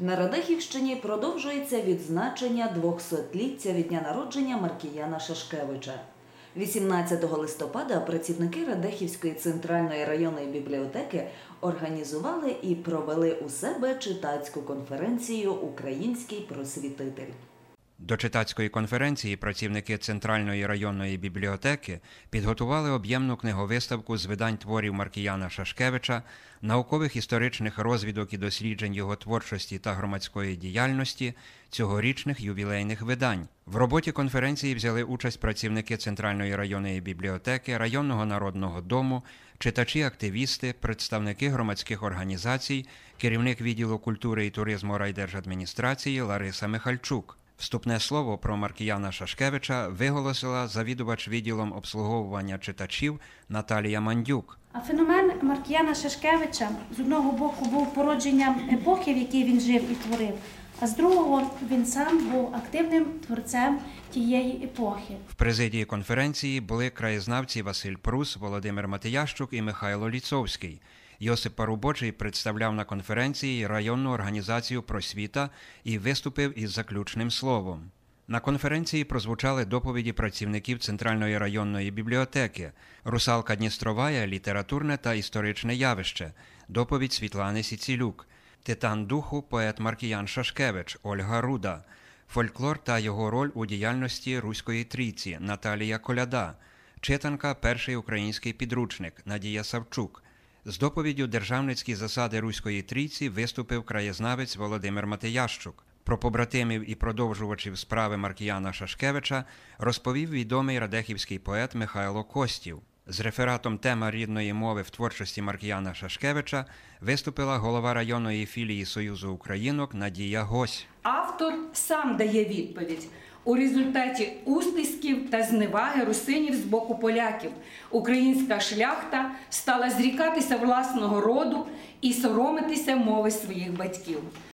На Радехівщині продовжується відзначення 200-ліття від дня народження Маркіяна Шашкевича. 18 листопада працівники Радехівської центральної районної бібліотеки організували і провели у себе читацьку конференцію Український просвітитель. До читацької конференції працівники Центральної районної бібліотеки підготували об'ємну книговиставку з видань творів Маркіяна Шашкевича, наукових історичних розвідок і досліджень його творчості та громадської діяльності, цьогорічних ювілейних видань. В роботі конференції взяли участь працівники Центральної районної бібліотеки, районного народного дому, читачі-активісти, представники громадських організацій, керівник відділу культури і туризму райдержадміністрації Лариса Михальчук. Вступне слово про Маркіяна Шашкевича виголосила завідувач відділом обслуговування читачів Наталія Мандюк. А феномен Маркіяна Шашкевича з одного боку був породженням епохи, в якій він жив і творив, а з другого він сам був активним творцем тієї епохи. В президії конференції були краєзнавці Василь Прус, Володимир Матиящук і Михайло Ліцовський. Йосип Парубочий представляв на конференції районну організацію просвіта і виступив із заключним словом. На конференції прозвучали доповіді працівників Центральної районної бібліотеки, Русалка Дністровая, літературне та історичне явище, доповідь Світлани Сіцілюк, Титан духу, поет Маркіян Шашкевич, Ольга Руда, фольклор та його роль у діяльності Руської трійці Наталія Коляда, читанка Перший український підручник Надія Савчук. З доповіддю Державницькі засади Руської трійці виступив краєзнавець Володимир Матиящук. Про побратимів і продовжувачів справи Маркіяна Шашкевича розповів відомий радехівський поет Михайло Костів. З рефератом тема рідної мови в творчості Маркіяна Шашкевича виступила голова районної філії Союзу Українок Надія Гось. Автор сам дає відповідь. У результаті устисків та зневаги русинів з боку поляків українська шляхта стала зрікатися власного роду і соромитися мови своїх батьків.